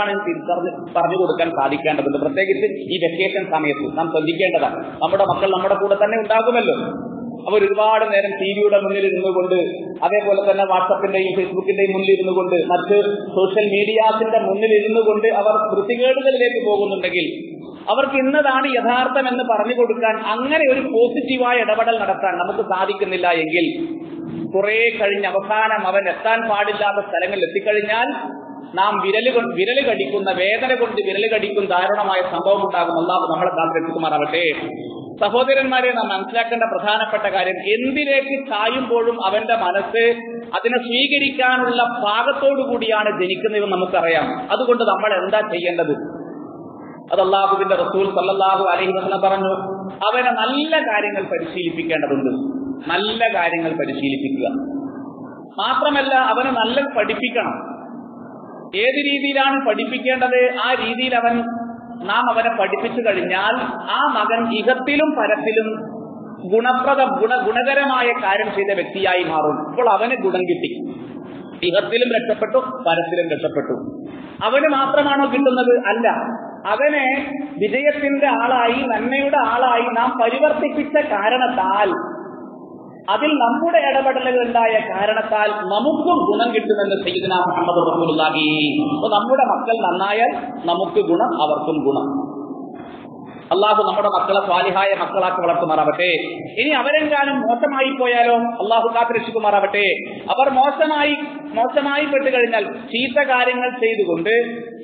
ആണ് തിരിച്ചറിഞ്ഞ് പറഞ്ഞു കൊടുക്കാൻ സാധിക്കേണ്ടതുണ്ട്. പ്രത്യേകിച്ച് ഈ വെക്കേഷൻ സമയത്ത് നാം ശ്രദ്ധിക്കേണ്ടതാണ്. നമ്മുടെ മക്കൾ നമ്മുടെ കൂടെ തന്നെ ഉണ്ടാകുമല്ലോ. അവർ ഒരുപാട് നേരം ടി വിയുടെ മുന്നിൽ ഇരുന്നു കൊണ്ട് അതേപോലെ തന്നെ വാട്സപ്പിന്റെയും ഫേസ്ബുക്കിന്റെയും മുന്നിൽ ഇരുന്നു കൊണ്ട് മറ്റ് സോഷ്യൽ മീഡിയാസിന്റെ മുന്നിൽ ഇരുന്നു കൊണ്ട് അവർ വൃത്തികേടുകളിലേക്ക് പോകുന്നുണ്ടെങ്കിൽ അവർക്ക് ഇന്നതാണ് യഥാർത്ഥം എന്ന് പറഞ്ഞു കൊടുക്കാൻ അങ്ങനെ ഒരു പോസിറ്റീവായ ഇടപെടൽ നടത്താൻ നമുക്ക് സാധിക്കുന്നില്ല എങ്കിൽ കുറെ കഴിഞ്ഞ് അവസാനം അവൻ എത്താൻ പാടില്ലാത്ത സ്ഥലങ്ങളിൽ എത്തിക്കഴിഞ്ഞാൽ നാം വിരൽ വിരൽ കടിക്കുന്ന വേദന കൊണ്ട് വിരൽ കടിക്കുന്ന ദാരുണമായ സംഭവം ഉണ്ടാകും. അള്ളാഹു നമ്മളെ കാത്തിരക്ഷിക്കുമാറാവട്ടെ സഹോദരന്മാരെ നാം മനസ്സിലാക്കേണ്ട പ്രധാനപ്പെട്ട കാര്യം എന്തിലേക്ക് ചായുമ്പോഴും അവന്റെ മനസ്സ് അതിനെ സ്വീകരിക്കാനുള്ള പാകത്തോടു കൂടിയാണ് ജനിക്കുന്നതെന്ന് നമുക്കറിയാം. അതുകൊണ്ട് നമ്മൾ എന്താ ചെയ്യേണ്ടത്? അത് അള്ളാഹുവിന്റെ റസൂൽ സല്ലാഹു അലഹി വസല്ലം പറഞ്ഞു അവനെ നല്ല കാര്യങ്ങൾ പരിശീലിപ്പിക്കേണ്ടതുണ്ട്. നല്ല കാര്യങ്ങൾ പരിശീലിപ്പിക്കുക. മാത്രമല്ല അവനെ നല്ല പഠിപ്പിക്കണം. ഏത് രീതിയിലാണ് പഠിപ്പിക്കേണ്ടത്? ആ രീതിയിൽ അവൻ നാം അവനെ പഠിപ്പിച്ചു കഴിഞ്ഞാൽ ആ മകൻ ഇഹത്തിലും പരത്തിലും ഗുണപ്രദ ഗുണ ഗുണകരമായ കാര്യം ചെയ്ത വ്യക്തിയായി മാറും. ഇപ്പോൾ അവന് ഗുണം കിട്ടി. ഇഹത്തിലും രക്ഷപ്പെട്ടു പരത്തിലും രക്ഷപ്പെട്ടു. അവന് മാത്രമാണോ കിട്ടുന്നത്? അല്ല. അവനെ വിജയത്തിന്റെ ആളായി നന്മയുടെ ആളായി നാം പരിവർത്തിപ്പിച്ച കാരണത്താൽ അതിൽ നമ്മുടെ ഇടപെടലുകൾ ഉണ്ടായ കാരണത്താൽ നമുക്കും ഗുണം കിട്ടുമെന്ന് സയ്യിദ്ന മുഹമ്മദ് റസൂലുള്ളാഹി. അപ്പൊ നമ്മുടെ മക്കൾ നന്നായാൽ നമുക്ക് ഗുണം അവർക്കും ഗുണം. അള്ളാഹു നമ്മുടെ മക്കളെ സ്വാലിഹായ മക്കളാക്കി വളർത്തുമാറാവട്ടെ. ഇനി അവരെങ്ങാനും മോശമായി പോയാലോ അള്ളാഹു കാത്തിരക്ഷിക്കുമാറാവട്ടെ. അവർ മോശമായി മോശമായി പെട്ടു കഴിഞ്ഞാൽ ചീത്ത കാര്യങ്ങൾ ചെയ്തുകൊണ്ട്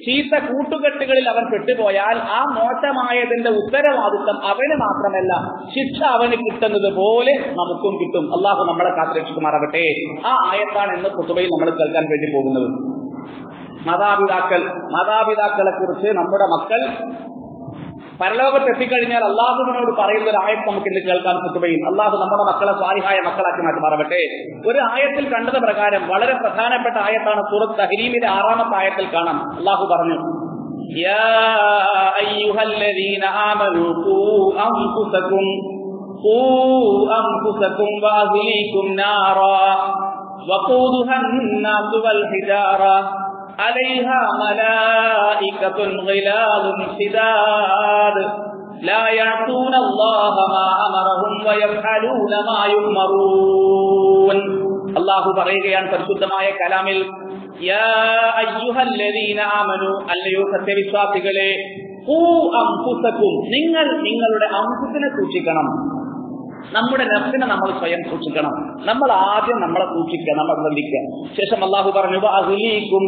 ചീത്ത കൂട്ടുകെട്ടുകളിൽ അവർ പെട്ടുപോയാൽ ആ മോശമായതിന്റെ ഉത്തരവാദിത്തം അവന് മാത്രമല്ല ശിക്ഷ അവന് കിട്ടുന്നത് പോലെ നമുക്കും കിട്ടും. അള്ളാഹു നമ്മളെ കാത്തിരക്ഷിക്കുമാറാവട്ടെ. ആ ആയത്താണ് ഇന്ന് കുത്തുബയിൽ നമ്മൾ കേൾക്കാൻ വേണ്ടി പോകുന്നത്. മാതാപിതാക്കൾ മാതാപിതാക്കളെ കുറിച്ച് നമ്മുടെ മക്കൾ പരലോകത്ത് എത്തിക്കഴിഞ്ഞാൽ അള്ളാഹുവിനോട് പറയുന്ന ഒരു ആയത്ത് നമുക്ക് ഇന്ന് കേൾക്കാൻ പറ്റുകയും അള്ളാഹു നമ്മുടെ മക്കളെ സ്വാരിഹായ മക്കളാക്കി മാറ്റി മാറട്ടെ ഒരു ആയത്തിൽ കണ്ടത് പ്രകാരം വളരെ പ്രധാനപ്പെട്ട ആയത്താണ് സൂറത്ത് തഹരീമിന്റെ ആറാമത്തെ ആയത്തിൽ കാണാം. അള്ളാഹു പറഞ്ഞു يا أيها الذين آمنوا قوا أنفسكم قوا أنفسكم وأهليكم نارا وقودها الناس والحجارة عليها ملائكة غلال شداد لا يعصون الله ما أمرهم ويفعلون ما يؤمرون الله പറയുകയാണ് പരിശുദ്ധമായ കലാമിൽ യാ അയ്യുഹല്ലദീന ആമനു അല്ലയോ സത്യവിശ്വാസികളെ ഖൂ അൻഫുസകും നിങ്ങൾ നിങ്ങളുടെ അംഫുസിനെ സൂക്ഷിക്കണം നമ്മുടെ നഫ്സിനെ നമ്മൾ സ്വയം സൂക്ഷിക്കണം നമ്മൾ ആദ്യം നമ്മളെ സൂക്ഷിക്കുക നമ്മൾ ശ്രദ്ധിക്കുക ശേഷം അള്ളാഹു പറഞ്ഞു അഹ്ലീക്കും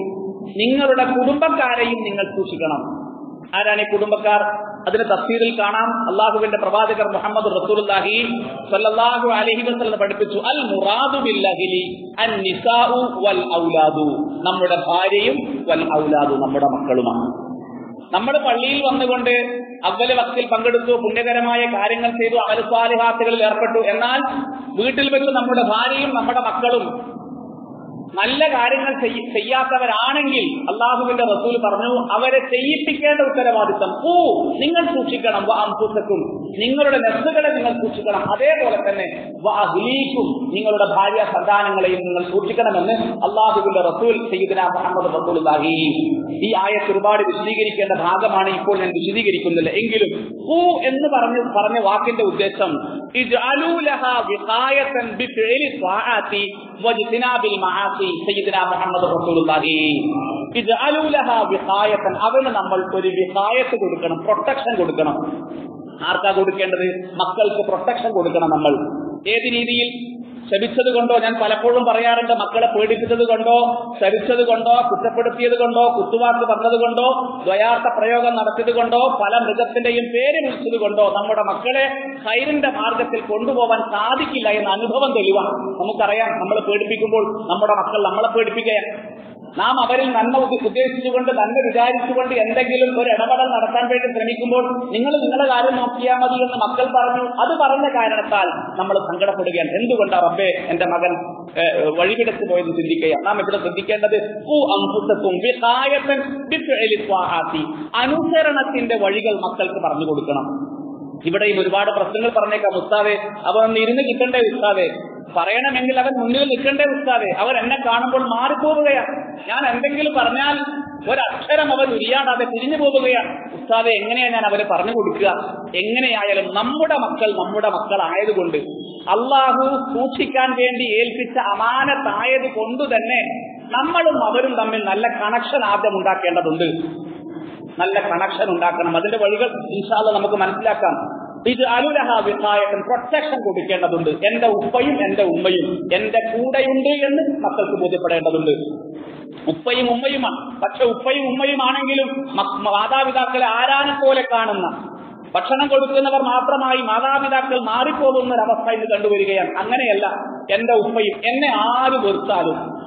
നിങ്ങളുടെ കുടുംബക്കാരെയും നിങ്ങൾ സൂക്ഷിക്കണം. ആരാണ് ഈ കുടുംബക്കാർ? അതിന് തഫ്സീറിൽ കാണാം. അള്ളാഹുവിന്റെ പ്രവാചകർ മുഹമ്മദ് അലൈഹി വസല്ലം പഠിപ്പിച്ചു. അൽ മുറാദു അൻ നിസാഉ വൽ ഔലാദു നമ്മുടെ ഭാര്യയും വൽ ഔലാദു നമ്മുടെ മക്കളുമാണ്. നമ്മൾ പള്ളിയിൽ വന്നുകൊണ്ട് അവൽ വക്തിൽ പങ്കെടുത്തു പുണ്യകരമായ കാര്യങ്ങൾ ചെയ്തു അമലസ്വാലിഹാത്തുകളിൽ ഏർപ്പെട്ടു. എന്നാൽ വീട്ടിൽ വെച്ച് നമ്മുടെ ഭാര്യയും നമ്മുടെ മക്കളും നല്ല കാര്യങ്ങൾ ചെയ്യാത്തവരാണെങ്കിൽ അള്ളാഹുവിന്റെ റസൂൽ പറഞ്ഞു അവരെ ചെയ്യിപ്പിക്കേണ്ട ഉത്തരവാദിത്തം. ഓ നിങ്ങൾ സൂക്ഷിക്കണം വാംസക്കും നിങ്ങളുടെ നെസ്സുകളെ നിങ്ങൾ സൂക്ഷിക്കണം. അതേപോലെ തന്നെ വാഹിലീക്കും നിങ്ങളുടെ ഭാര്യ സന്താനങ്ങളെയും നിങ്ങൾ സൂക്ഷിക്കണമെന്ന് അള്ളാഹുവിന്റെ റസൂൽ സയ്യിദ്ന മുഹമ്മദ് റസൂൽഹി ഈ ആയത്ത് ഒരുപാട് വിശദീകരിക്കേണ്ട ഭാഗമാണ് ഇപ്പോൾ ഞാൻ വിശദീകരിക്കുന്നില്ല. എങ്കിലും ഹൂ എന്ന് പറഞ്ഞ് പറഞ്ഞ വാക്കിന്റെ ഉദ്ദേശം അവന് നമ്മൾ ഒരു വിഹായത്ത് കൊടുക്കണം പ്രൊട്ടക്ഷൻ കൊടുക്കണം. ആർക്കാ കൊടുക്കേണ്ടത്? മക്കൾക്ക് പ്രൊട്ടക്ഷൻ കൊടുക്കണം നമ്മൾ. ഏത് രീതിയിൽ? ശപിച്ചത് കൊണ്ടോ ഞാൻ പലപ്പോഴും പറയാറുണ്ട് മക്കളെ പേടിപ്പിച്ചത് കൊണ്ടോ ശപിച്ചത് കൊണ്ടോ കുറ്റപ്പെടുത്തിയത് കൊണ്ടോ കുത്തുവാക്ക് പറഞ്ഞത് കൊണ്ടോ ദ്വയാർത്ഥ പ്രയോഗം നടത്തിയത് കൊണ്ടോ പല മൃഗത്തിന്റെയും പേര് വിളിച്ചത് കൊണ്ടോ നമ്മുടെ മക്കളെ ഹൈറിന്റെ മാർഗത്തിൽ കൊണ്ടുപോകാൻ സാധിക്കില്ല എന്ന അനുഭവം തെളിവാണ്. നമുക്കറിയാം നമ്മൾ പേടിപ്പിക്കുമ്പോൾ നമ്മുടെ മക്കൾ നമ്മളെ പേടിപ്പിക്കുകയാണ്. നാം അവരിൽ നന്മ ഉദ്ദേശിച്ചുകൊണ്ട് നന്മ വിചാരിച്ചുകൊണ്ട് എന്തെങ്കിലും ഒരു ഇടപെടൽ നടത്താൻ വേണ്ടി ശ്രമിക്കുമ്പോൾ നിങ്ങൾ നിങ്ങളെ കാര്യം നോക്കിയാൽ മതി എന്ന് മക്കൾ പറഞ്ഞു. അത് പറഞ്ഞ കാരണത്താൽ നമ്മൾ സങ്കടപ്പെടുകയാണ്. എന്തുകൊണ്ടാണ് റബ്ബേ എന്റെ മകൻ വഴിവിടച്ചു പോയത് ചിന്തിക്കുക നാം ഇവിടെ ശ്രദ്ധിക്കേണ്ടത് അനുസരണത്തിന്റെ വഴികൾ മക്കൾക്ക് പറഞ്ഞു കൊടുക്കണം. ഇവിടെയും ഒരുപാട് പ്രശ്നങ്ങൾ പറഞ്ഞേക്കാം ഉസ്താവേ ഒന്ന് ഇരുന്ന് കിട്ടണ്ടേ ഉസ്താവെ പറയണമെങ്കിൽ അവൻ മുന്നിൽ നിൽക്കണ്ടേ ഉസ്താദെ? അവർ എന്നെ കാണുമ്പോൾ മാറിപ്പോവുകയാണ് ഞാൻ എന്തെങ്കിലും പറഞ്ഞാൽ ഒരക്ഷരം അവൻ ഉരിയാടാതെ തിരിഞ്ഞു പോവുകയാണ് ഉസ്താദെ എങ്ങനെയാണ് ഞാൻ അവരെ പറഞ്ഞു കൊടുക്കുക? എങ്ങനെയായാലും നമ്മുടെ മക്കൾ നമ്മുടെ മക്കൾ ആയതുകൊണ്ട് അള്ളാഹു സൂക്ഷിക്കാൻ വേണ്ടി ഏൽപ്പിച്ച അമാനത്തായത് കൊണ്ട് തന്നെ നമ്മളും അവരും തമ്മിൽ നല്ല കണക്ഷൻ ആദ്യം ഉണ്ടാക്കേണ്ടതുണ്ട്. നല്ല കണക്ഷൻ ഉണ്ടാക്കണം. അതിന്റെ വഴികൾ ഇൻഷാല്ല നമുക്ക് മനസ്സിലാക്കാം. ഇത് വിഹായകൻ പ്രൊട്ടക്ഷൻ കൊടുക്കേണ്ടതുണ്ട്. എന്റെ ഉപ്പയും എന്റെ ഉമ്മയും. എന്റെ കൂടെയുണ്ട് എന്ന് മക്കൾക്ക് ബോധ്യപ്പെടേണ്ടതുണ്ട്. ഉപ്പയും ഉമ്മയുമാണ് പക്ഷെ ഉപ്പയും ഉമ്മയുമാണെങ്കിലും മാതാപിതാക്കളെ ആരാനെ പോലെ കാണുന്ന ഭക്ഷണം കൊടുക്കുന്നവർ മാത്രമായി മാതാപിതാക്കൾ മാറിപ്പോകുന്ന ഒരവസ്ഥ ഇന്ന് കണ്ടുവരികയാണ്. അങ്ങനെയല്ല എന്റെ ഉപ്പയും എന്നെ ആര് വെറുത്താലും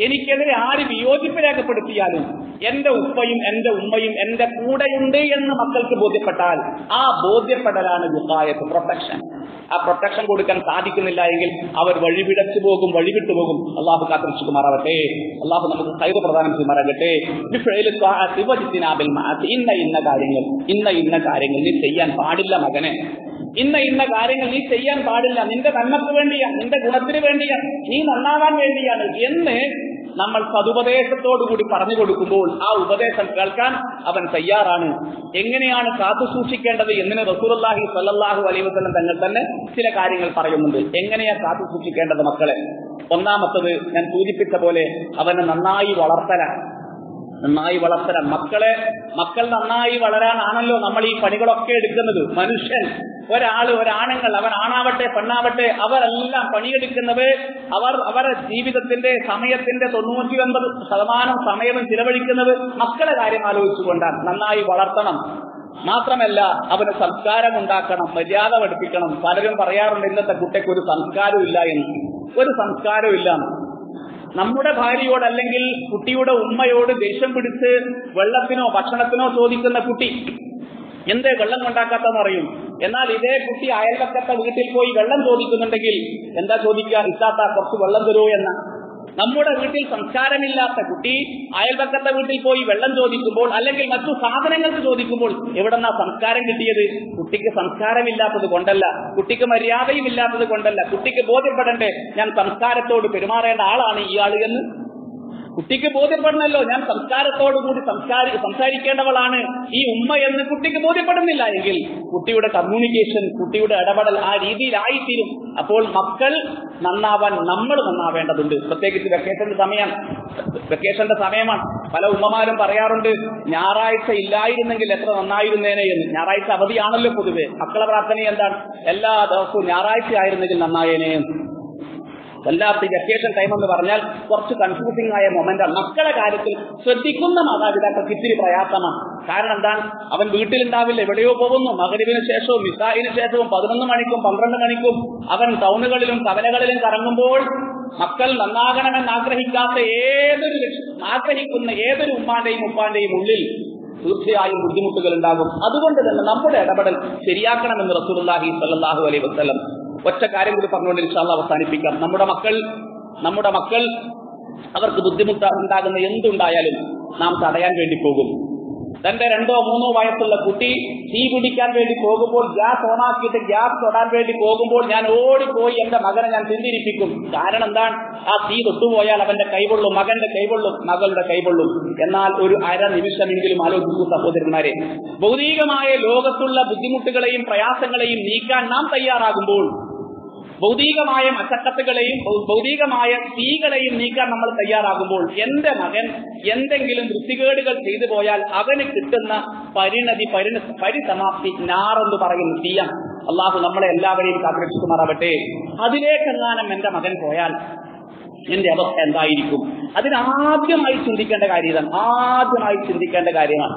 എനിക്കെതിരെ ആര് വിയോജിപ്പ് രേഖപ്പെടുത്തിയാലും എന്റെ ഉപ്പയും എന്റെ ഉമ്മയും എന്റെ കൂടെയുണ്ട് എന്ന് മക്കൾക്ക് ബോധ്യപ്പെട്ടാൽ ആ ബോധ്യപ്പെടലാണ് ഗുഹായത്ത് പ്രൊട്ടക്ഷൻ ആ പ്രൊട്ടക്ഷൻ കൊടുക്കാൻ സാധിക്കുന്നില്ല എങ്കിൽ അവർ വഴിവിടച്ചു പോകും വഴിവിട്ടു പോകും. അള്ളാഹു കാത്തിരിച്ചുമാറാവട്ടെ അള്ളാഹു നമുക്ക് കൈവ് പ്രധാനം ചെയ്യുമാറാകട്ടെ. ഇന്ന ഇന്ന കാര്യങ്ങൾ ഇന്ന ഇന്ന കാര്യങ്ങൾ നീ ചെയ്യാൻ പാടില്ല മകനെ. ഇന്ന ഇന്ന കാര്യങ്ങൾ നീ ചെയ്യാൻ പാടില്ല. നിന്റെ നന്മക്ക് വേണ്ടിയാണ് നിന്റെ ഗുണത്തിന് വേണ്ടിയാണ് നീ നന്നാകാൻ വേണ്ടിയാണ്. എന്ന് നമ്മൾ സതുപദേശത്തോടുകൂടി പറഞ്ഞു കൊടുക്കുമ്പോൾ ആ ഉപദേശം കേൾക്കാൻ അവൻ തയ്യാറാണ്. എങ്ങനെയാണ് കാത്തു സൂക്ഷിക്കേണ്ടത് എന്നിന് റസൂലുള്ളാഹി സല്ലാഹു അലൈഹി വസല്ലം തങ്ങൾ തന്നെ ചില കാര്യങ്ങൾ പറയുന്നുണ്ട്. എങ്ങനെയാ കാത്തു സൂക്ഷിക്കേണ്ടത് മക്കളെ? ഒന്നാമത്തത് ഞാൻ സൂചിപ്പിച്ച പോലെ അവനെ നന്നായി വളർത്തലാണ്. നന്നായി വളർത്തണം. മക്കളെ മക്കൾ നന്നായി വളരാനാണല്ലോ നമ്മൾ ഈ പണികളൊക്കെ എടുക്കുന്നത്. മനുഷ്യൻ ഒരാൾ ഒരാണുങ്ങൾ അവൻ ആണാവട്ടെ പെണ്ണാവട്ടെ അവരെല്ലാം പണിയെടുക്കുന്നത് അവർ അവരുടെ ജീവിതത്തിന്റെ സമയത്തിന്റെ തൊണ്ണൂറ്റി ഒൻപത് ശതമാനം സമയവും ചിലവഴിക്കുന്നത് മക്കളെ കാര്യം ആലോചിച്ചുകൊണ്ടാണ്. നന്നായി വളർത്തണം. മാത്രമല്ല അവന് സംസ്കാരം ഉണ്ടാക്കണം മര്യാദ പഠിപ്പിക്കണം. പലരും പറയാറുണ്ട് ഇന്നത്തെ കുട്ടിക്ക് ഒരു സംസ്കാരം ഇല്ല എന്ന്. ഒരു സംസ്കാരവും ഇല്ല നമ്മുടെ ഭാര്യയോട് അല്ലെങ്കിൽ കുട്ടിയുടെ ഉമ്മയോട് ദേഷ്യം പിടിച്ച് വെള്ളത്തിനോ ഭക്ഷണത്തിനോ ചോദിക്കുന്ന കുട്ടി എന്തേ വെള്ളം കൊണ്ടാക്കാത്തെന്ന് അറിയും? എന്നാൽ ഇതേ കുട്ടി അയൽപക്കത്തെ വീട്ടിൽ പോയി വെള്ളം ചോദിക്കുന്നുണ്ടെങ്കിൽ എന്താ ചോദിക്കുക? ഇത്താത്ത കുറച്ച് വെള്ളം തരുമോ എന്ന. നമ്മുടെ വീട്ടിൽ സംസ്കാരമില്ലാത്ത കുട്ടി അയൽപക്കത്തെ വീട്ടിൽ പോയി വെള്ളം ചോദിക്കുമ്പോൾ അല്ലെങ്കിൽ മറ്റു സാധനങ്ങൾക്ക് ചോദിക്കുമ്പോൾ എവിടെന്നാ സംസ്കാരം കിട്ടിയത്? കുട്ടിക്ക് സംസ്കാരമില്ലാത്തത് കൊണ്ടല്ല. കുട്ടിക്ക് മര്യാദയും ഇല്ലാത്തത് കൊണ്ടല്ല. കുട്ടിക്ക് ബോധ്യപ്പെടണ്ടേ? ഞാൻ സംസ്കാരത്തോട് പെരുമാറേണ്ട ആളാണ് ഈ ആൾ എന്ന്. കുട്ടിക്ക് ബോധ്യപ്പെടണമല്ലോ ഞാൻ സംസ്കാരത്തോടുകൂടി സംസ്കാരി സംസാരിക്കേണ്ടവളാണ്. ഈ ഉമ്മ എന്ന് കുട്ടിക്ക് ബോധ്യപ്പെടുന്നില്ല എങ്കിൽ കുട്ടിയുടെ കമ്മ്യൂണിക്കേഷൻ കുട്ടിയുടെ ഇടപെടൽ ആ രീതിയിലായിത്തീരും. അപ്പോൾ മക്കൾ നന്നാവാൻ നമ്മൾ നന്നാവേണ്ടതുണ്ട്. പ്രത്യേകിച്ച് വെക്കേഷന്റെ സമയം വെക്കേഷന്റെ സമയമാണ്. പല ഉമ്മമാരും പറയാറുണ്ട് ഞായറാഴ്ച ഇല്ലായിരുന്നെങ്കിൽ എത്ര നന്നായിരുന്നേനെ എന്ന്. ഞായറാഴ്ച അവധിയാണല്ലോ പൊതുവെ. മക്കളെ പ്രാർത്ഥന എന്താണ്? എല്ലാ ദിവസവും ഞായറാഴ്ച ആയിരുന്നെങ്കിൽ നന്നായേനെ വല്ലാത്ത വെക്കേഷൻ ടൈം എന്ന് പറഞ്ഞാൽ കുറച്ച് കൺഫ്യൂസിംഗ് ആയ മൊമെന്റാണ് മക്കളെ കാര്യത്തിൽ ശ്രദ്ധിക്കുന്ന മാതാപിതാക്കൾക്ക് ഇത്തിരി പ്രയാസമാണ്. കാരണം എന്താണ്? അവൻ വീട്ടിലുണ്ടാവില്ല. എവിടെയോ പോകുന്നു. മകരിവിന് ശേഷവും മിസായിന് ശേഷവും പതിനൊന്ന് മണിക്കും പന്ത്രണ്ട് മണിക്കും അവൻ ടൗണുകളിലും കവലകളിലും കറങ്ങുമ്പോൾ മക്കൾ നന്നാകണമെന്ന് ആഗ്രഹിക്കാത്ത ഏതൊരു ആഗ്രഹിക്കുന്ന ഏതൊരു ഉമ്മാന്റെയും ഉപ്പാന്റെയും ഉള്ളിൽ തീർച്ചയായും ബുദ്ധിമുട്ടുകൾ ഉണ്ടാകും. അതുകൊണ്ട് തന്നെ നമ്മുടെ ഇടപെടൽ ശരിയാക്കണമെന്ന് റസൂലുള്ളാഹി സ്വല്ലല്ലാഹു അലൈഹി വസല്ലം ഒറ്റ കാര്യം കൂടി പറഞ്ഞുകൊണ്ട് ഇൻഷാല്ല അവസാനിപ്പിക്കാം. നമ്മുടെ മക്കൾ നമ്മുടെ മക്കൾ അവർക്ക് ബുദ്ധിമുട്ട് ഉണ്ടാകുന്ന എന്തുണ്ടായാലും നാം തടയാൻ വേണ്ടി പോകും. തന്റെ രണ്ടോ മൂന്നോ വയസ്സുള്ള കുട്ടി തീ പിടിക്കാൻ വേണ്ടി പോകുമ്പോൾ ഗ്യാസ് ഓണാക്കിയിട്ട് ഗ്യാസ് തൊടാൻ വേണ്ടി പോകുമ്പോൾ ഞാൻ ഓടിപ്പോയി എന്റെ മകനെ ഞാൻ ചിന്തിരിപ്പിക്കും കാരണം എന്താണ്? ആ തീ തൊട്ടുപോയാൽ അവന്റെ കൈവള്ളും മകന്റെ കൈവള്ളും മകളുടെ കൈവള്ളും എന്നാൽ ഒരു അര നിമിഷമെങ്കിലും ആലോചിക്കൂ സഹോദരന്മാരെ. ഭൗതികമായ ലോകത്തുള്ള ബുദ്ധിമുട്ടുകളെയും പ്രയാസങ്ങളെയും നീക്കാൻ നാം തയ്യാറാകുമ്പോൾ ഭൗതികമായ മച്ചക്കത്തുകളെയും ഭൗതികമായ തീകളെയും നീക്കാൻ നമ്മൾ തയ്യാറാകുമ്പോൾ എന്റെ മകൻ എന്തെങ്കിലും വൃത്തികേടുകൾ ചെയ്തു പോയാൽ അവന് കിട്ടുന്ന പരിണതി പരിണ പരിസമാപ്തി നാറെന്ന് പറയുന്ന തീയാണ് അള്ളാഹു നമ്മളെ എല്ലാവരെയും കാത്തിരക്ഷിക്കുമാറാവട്ടെ. അതിലേക്കെങ്ങാനും എന്റെ മകൻ പോയാൽ എന്റെ അവസ്ഥ എന്തായിരിക്കും? അതിനാദ്യമായി ചിന്തിക്കേണ്ട കാര്യം ആദ്യമായി ചിന്തിക്കേണ്ട കാര്യമാണ്.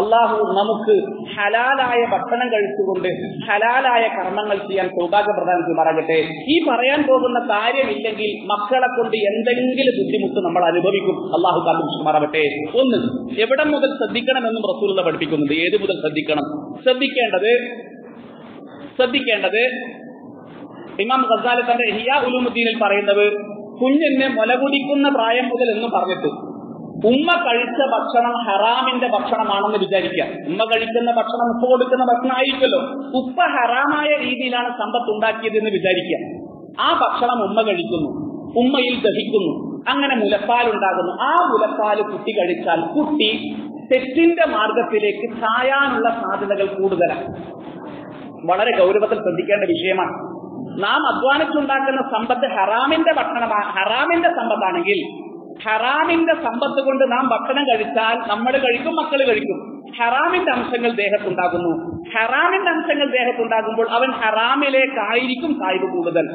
അള്ളാഹു നമുക്ക് ഹലാലായ ഭക്ഷണം കഴിച്ചുകൊണ്ട് ഹലാലായ കർമ്മങ്ങൾ ചെയ്യാൻ സൗഭാഗ്യപ്രദാനം ചെയ്യുമാറാകട്ടെ ഈ പറയാൻ പോകുന്ന കാര്യമില്ലെങ്കിൽ മക്കളെ കൊണ്ട് എന്തെങ്കിലും ബുദ്ധിമുട്ട് നമ്മൾ അനുഭവിക്കും. അള്ളാഹു കാത്തുമാറാകട്ടെ ഒന്ന് എവിടെ മുതൽ ശ്രദ്ധിക്കണമെന്നും റസൂലുള്ള പഠിപ്പിക്കുന്നത് ഏത് മുതൽ ശ്രദ്ധിക്കണം? ശ്രദ്ധിക്കേണ്ടത് ശ്രദ്ധിക്കേണ്ടത് ഇമാം ഖസാലി തന്റെ ഹിയാ ഉലുമുദ്ദീനിൽ പറയുന്നത് കുഞ്ഞിനെ മുലകുടിക്കുന്ന പ്രായം മുതൽ എന്ന് പറഞ്ഞിട്ട്. ഉമ്മ കഴിച്ച ഭക്ഷണം ഹറാമിന്റെ ഭക്ഷണമാണെന്ന് വിചാരിക്കുക. ഉമ്മ കഴിക്കുന്ന ഭക്ഷണം ഉപ്പ കൊടുക്കുന്ന ഭക്ഷണം ആയിരിക്കുമല്ലോ. ഉപ്പ ഹറാമായ രീതിയിലാണ് സമ്പത്ത് ഉണ്ടാക്കിയതെന്ന് വിചാരിക്കുക. ആ ഭക്ഷണം ഉമ്മ കഴിക്കുന്നു ഉമ്മയിൽ ദഹിക്കുന്നു അങ്ങനെ മുലപ്പാൽ ഉണ്ടാകുന്നു. ആ മുലപ്പാൽ കുട്ടി കഴിച്ചാൽ കുട്ടി തെറ്റിന്റെ മാർഗത്തിലേക്ക് ചായാനുള്ള സാധ്യതകൾ കൂടുതലാണ്. വളരെ ഗൗരവത്തിൽ ശ്രദ്ധിക്കേണ്ട വിഷയമാണ്. നാം അധ്വാനിച്ചുണ്ടാക്കുന്ന സമ്പത്ത് ഹറാമിന്റെ ഭക്ഷണമാണ് ഹറാമിന്റെ സമ്പത്താണെങ്കിൽ ഹറാമിന്റെ സമ്പത്ത് കൊണ്ട് നാം ഭക്ഷണം കഴിച്ചാൽ നമ്മൾ കഴിക്കും മക്കൾ കഴിക്കും. ഹറാമിന്റെ അംശങ്ങൾ ദേഹത്തുണ്ടാകുന്നു. ഹറാമിന്റെ അംശങ്ങൾ ദേഹത്തുണ്ടാകുമ്പോൾ അവൻ ഹറാമിലേക്കായിരിക്കും സായിബ് കൂടുതൽ.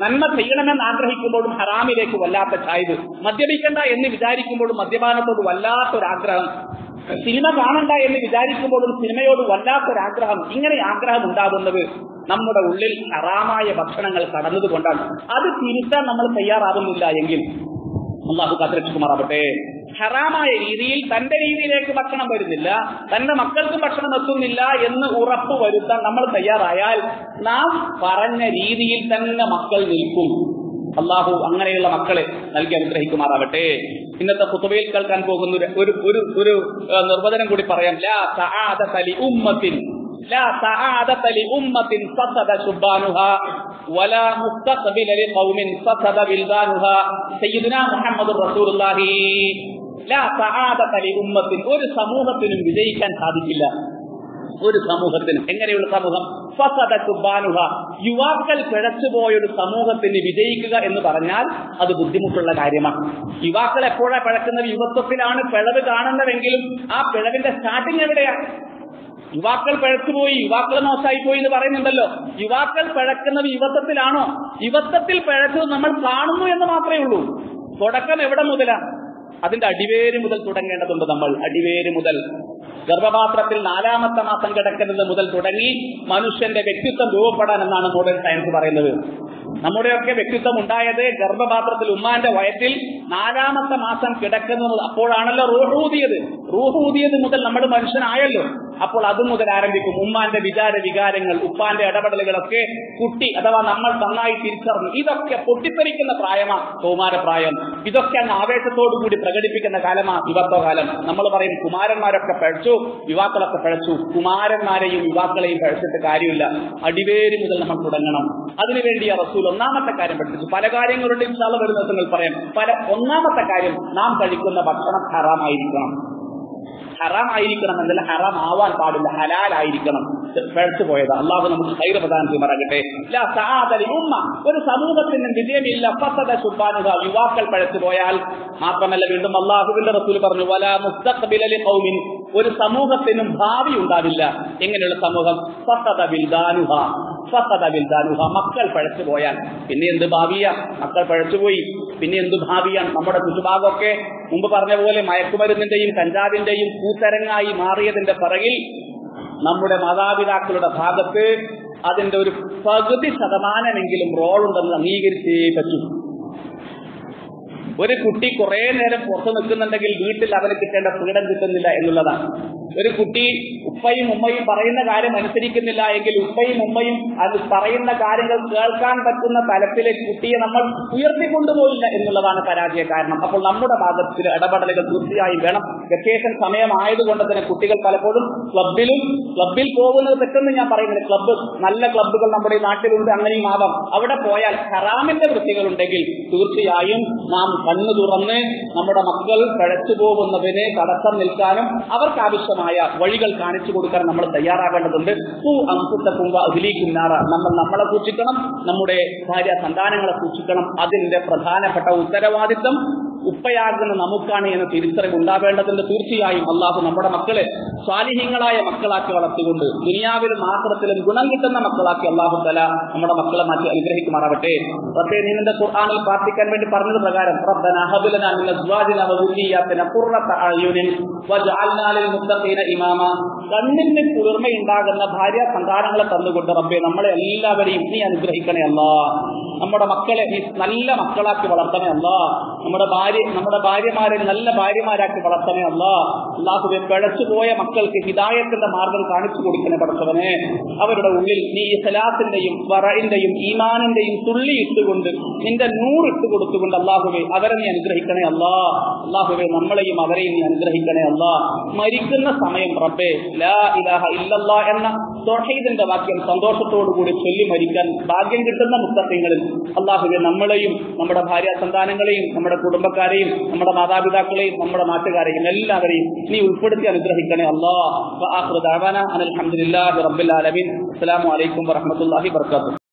നന്മ ചെയ്യണമെന്ന് ആഗ്രഹിക്കുമ്പോഴും ഹറാമിലേക്ക് വല്ലാത്ത ചായ്വ്. മദ്യപിക്കണ്ട എന്ന് വിചാരിക്കുമ്പോഴും മദ്യപാനത്തോട് വല്ലാത്തൊരാഗ്രഹം. സിനിമ കാണണ്ട എന്ന് വിചാരിക്കുമ്പോഴും സിനിമയോട് വല്ലാത്തൊരാഗ്രഹം. ഇങ്ങനെ ആഗ്രഹം ഉണ്ടാകുന്നത് നമ്മുടെ ഉള്ളിൽ ഹറാമായ ഭക്ഷണങ്ങൾ കടന്നതുകൊണ്ടാണ്. അത് തിരുത്താൻ നമ്മൾ തയ്യാറാവുന്നില്ല എങ്കിൽ അള്ളാഹു കാത്തിരക്ഷിക്കുമാറാവട്ടെ ഹറാമായ രീതിയിൽ തന്റെ രീതിയിലേക്ക് ഭക്ഷണം വരുന്നില്ല തന്റെ മക്കൾക്കും ഭക്ഷണം എത്തുന്നില്ല എന്ന് ഉറപ്പ് വരുത്താൻ നമ്മൾ തയ്യാറായാൽ നാം പറഞ്ഞ രീതിയിൽ തന്നെ മക്കൾ നിൽക്കും. അള്ളാഹു അങ്ങനെയുള്ള മക്കളെ നൽകി അനുഗ്രഹിക്കുമാറാവട്ടെ. ഇന്നത്തെ കുത്തുബയിൽ കേൾക്കാൻ പോകുന്ന ഒരു- ഒരു നിർവചനം കൂടി പറയാം. ലാ ഒരു സമൂഹത്തിനും വിജയിക്കാൻ സാധിക്കില്ല. ഒരു സമൂഹത്തിന് എങ്ങനെയുള്ള സമൂഹം? ഫസദ കുബാനുഹ യുവാക്കൾ പിഴച്ചുപോയ ഒരു സമൂഹത്തിന് വിജയിക്കുക എന്ന് പറഞ്ഞാൽ അത് ബുദ്ധിമുട്ടുള്ള കാര്യമാണ്. യുവാക്കൾ എപ്പോഴാണ് പിഴക്കുന്നത്? യുവത്വത്തിലാണ് പിഴവ് കാണുന്നതെങ്കിലും ആ പിഴവിന്റെ സ്റ്റാർട്ടിങ് എവിടെയാണ് യുവാക്കൾ പിഴച്ചുപോയി യുവാക്കൾ മോശമായി പോയി എന്ന് പറയുന്നുണ്ടല്ലോ. യുവാക്കൾ പിഴക്കുന്നത് യുവത്വത്തിലാണോ? യുവത്വത്തിൽ പിഴച്ചത് നമ്മൾ കാണുന്നു എന്ന് മാത്രമേ ഉള്ളൂ. തുടക്കം എവിടെ മുതലാണ്? അതിന്റെ അടിവേര് മുതൽ തുടങ്ങേണ്ടതുണ്ട് നമ്മൾ. അടിവേര് മുതൽ. ഗർഭപാത്രത്തിൽ നാലാമത്തെ മാസം കിടക്കുന്നത് മുതൽ തുടങ്ങി മനുഷ്യന്റെ വ്യക്തിത്വം രൂപപ്പെടാൻ എന്നാണ് മോഡേൺ സയൻസ് പറയുന്നത്. നമ്മുടെയൊക്കെ വ്യക്തിത്വം ഉണ്ടായത് ഗർഭപാത്രത്തിൽ ഉമ്മാന്റെ വയറ്റിൽ നാലാമത്തെ മാസം കിടക്കുന്നത് അപ്പോഴാണല്ലോ റൂഹൂതിയത് റൂഹൂതിയത് മുതൽ നമ്മൾ മനുഷ്യനായല്ലോ. അപ്പോൾ അത് മുതൽ ആരംഭിക്കും. ഉമ്മാന്റെ വിചാര വികാരങ്ങൾ ഉപ്പാന്റെ ഇടപെടലുകളൊക്കെ കുട്ടി അഥവാ നമ്മൾ നന്നായി തിരിച്ചറിഞ്ഞു. ഇതൊക്കെ പൊട്ടിത്തെറിക്കുന്ന പ്രായമാ കൗമാരപ്രായം ഇതൊക്കെ അങ്ങ് ആവേശത്തോടു കൂടി പ്രകടിപ്പിക്കുന്ന കാലമാ യുവത്വകാലം നമ്മൾ പറയും കുമാരന്മാരൊക്കെ പഴച്ചു യുവാക്കളൊക്കെ പഴച്ചു. കുമാരന്മാരെയും യുവാക്കളെയും പഴച്ചിട്ട് കാര്യമില്ല. അടിവേര് മുതൽ നമ്മൾ തുടങ്ങണം. അതിനുവേണ്ടി ആ റസൂൽ ഒന്നാമത്തെ കാര്യം പഠിപ്പിച്ചു. പല കാര്യങ്ങളുടെയും ഇൻഷാള്ള വരുന്ന പറയാം. പല ഒന്നാമത്തെ കാര്യം നാം കഴിക്കുന്ന ഭക്ഷണം ഹറാമായിരിക്കണം. ഹറാം ആയിരിക്കണം എന്നല്ല ഹറാം ആവാൻ പാടില്ല ഹലാലായിരിക്കണം. പിഴച്ചു പോയത്. അള്ളാഹു നമുക്ക് ഹൈർ പ്രധാനം സആദലി ഉമ്മ. ഒരു സമൂഹത്തിന് വിജയമില്ല ഫസദ സുബ്ബാനുഹ യുവാക്കൾ പഴച്ചു പോയാൽ മാത്രമല്ല വീണ്ടും അള്ളാഹുവിന്റെ റസൂൽ പറഞ്ഞു വല മുസ്തഖ്ബിലലി ഒരു സമൂഹത്തിനും ഭാവി ഉണ്ടാവില്ല. എങ്ങനെയുള്ള സമൂഹം? ഫസദ ബിൽദാനുഹ മക്കൾ പഴച്ചു പോയാൽ. പിന്നെ എന്ത് ഭാവിയ? മക്കൾ പഴച്ചുപോയി പിന്നെ എന്ത് ഭാവിയാണ് നമ്മുടെ ചുറ്റുഭാഗമൊക്കെ മുമ്പ് പറഞ്ഞ പോലെ മയക്കുമരുന്നിന്റെയും കഞ്ചാവിന്റെയും കൂത്തരങ്ങായി മാറിയതിന്റെ പിറകിൽ നമ്മുടെ മാതാപിതാക്കളുടെ ഭാഗത്ത് അതിന്റെ ഒരു പകുതി ശതമാനമെങ്കിലും റോളുണ്ടെന്ന് അംഗീകരിച്ചേ പറ്റൂ. ഒരു കുട്ടി കുറെ നേരം പുറത്തു നിൽക്കുന്നുണ്ടെങ്കിൽ വീട്ടിൽ അവന് കിട്ടേണ്ട ഫ്രീഡം കിട്ടുന്നില്ല എന്നുള്ളതാണ്. ഒരു കുട്ടി ഉപ്പയും ഉമ്മയും പറയുന്ന കാര്യം അനുസരിക്കുന്നില്ല എങ്കിൽ ഉപ്പയും ഉമ്മയും അത് പറയുന്ന കാര്യങ്ങൾ കേൾക്കാൻ പറ്റുന്ന തലത്തിലെ കുട്ടിയെ നമ്മൾ ഉയർത്തിക്കൊണ്ടുപോയില്ല എന്നുള്ളതാണ് പരാജയ കാരണം. അപ്പോൾ നമ്മുടെ ഭാഗത്തിൽ ഇടപെടലുകൾ തീർച്ചയായും വേണം. വെക്കേഷൻ സമയമായതുകൊണ്ട് തന്നെ കുട്ടികൾ പലപ്പോഴും ക്ലബിലും ക്ലബിൽ പോകുന്നത് പെട്ടെന്ന് ഞാൻ പറയുന്നത് ക്ലബ്ബ് നല്ല ക്ലബ്ബുകൾ നമ്മുടെ നാട്ടിലുണ്ട് അങ്ങനെയും ആവാം. അവിടെ പോയാൽ ഹറാമിന്റെ വൃത്തികളുണ്ടെങ്കിൽ തീർച്ചയായും നാം കണ്ണു തുറന്ന് നമ്മുടെ മക്കൾ പിഴച്ചു പോകുന്നതിന് തടസ്സം നിൽക്കാനും അവർക്ക് ആവശ്യമായ വഴികൾ കാണിച്ചു കൊടുക്കാൻ നമ്മൾ തയ്യാറാകേണ്ടതുണ്ട്. നമ്മൾ നമ്മളെ സൂക്ഷിക്കണം നമ്മുടെ ഭാര്യ സന്താനങ്ങളെ സൂക്ഷിക്കണം. അതിന്റെ പ്രധാനപ്പെട്ട ഉത്തരവാദിത്തം ഉപ്പയാകുന്ന നമുക്കാണ് എന്ന തിരിച്ചറിവ് ഉണ്ടാവേണ്ടതിന്റെ തീർച്ചയായും അള്ളാഹു നമ്മുടെ മക്കളെ സ്വാലിഹ്യങ്ങളായ മക്കളാക്കി വളർത്തിക്കൊണ്ട് ദുനിയാവിലും ആക്രത്തിലും ഗുണം കിട്ടുന്ന മക്കളാക്കി അള്ളാഹു തല നമ്മുടെ മക്കളെ മാറ്റി അനുഗ്രഹിക്കുമാറാവട്ടെ. പക്ഷേ നീ ഖുർആനിൽ പ്രാർത്ഥിക്കാൻ വേണ്ടി പറഞ്ഞത് പ്രകാരം കണ്ണിന് കുളിർമയുണ്ടാകുന്ന ഭാര്യ സന്താനങ്ങളെ തന്നുകൊണ്ട് റബ്ബെ നമ്മളെ എല്ലാവരെയും നീ അനുഗ്രഹിക്കണേ അല്ലാ നമ്മുടെ മക്കളെ നല്ല മക്കളാക്കി വളർത്തണേ അല്ല. നമ്മുടെ ഭാര്യ നമ്മുടെ ഭാര്യമാരെ നല്ല ഭാര്യമാരാക്കി വളർത്തണേ അല്ല. അള്ളാഹുവെ പിഴച്ചുപോയ മക്കൾക്ക് ഹിദായത്തിന്റെ മാർഗം കാണിച്ചു കൊടുക്കണേ പഠിച്ചവനെ. അവരുടെ ഉള്ളിൽ നീ ഇഖലാസിന്റെയും വറയിന്റെയും ഈമാനിന്റെയും തുള്ളി ഇട്ടുകൊണ്ട് നിന്റെ നൂറിട്ട് കൊടുത്തുകൊണ്ട് അള്ളാഹുബെ അവരെ നീ അനുഗ്രഹിക്കണേ അല്ല. അള്ളാഹുബെ നമ്മളെയും അവരെയും നീ അനുഗ്രഹിക്കണേ അല്ല. മരിക്കുന്ന സമയം റബ്ബേ ലാ ഇലാഹ ഇല്ലല്ലാ എന്ന തൊഹീദിന്റെ വാക്യം സന്തോഷത്തോടുകൂടി ചൊല്ലി മരിക്കാൻ ഭാഗ്യം കിട്ടുന്ന മുത്തത്തിങ്ങളിൽ അള്ളാഹുവെ നമ്മളെയും നമ്മുടെ ഭാര്യ സന്താനങ്ങളെയും നമ്മുടെ കുടുംബക്കാരെയും നമ്മുടെ മാതാപിതാക്കളെയും നമ്മുടെ നാട്ടുകാരെയും എല്ലാവരെയും നീ ഉൾപ്പെടുത്തി അനുഗ്രഹിക്കണേ അള്ളാഹ്. അലഹമുല്ലാ റബ്ബുൽ ആലമീൻ. അസ്സലാമു അലൈക്കും വറഹ്മത്തുള്ളാഹി വർക്കാത്തു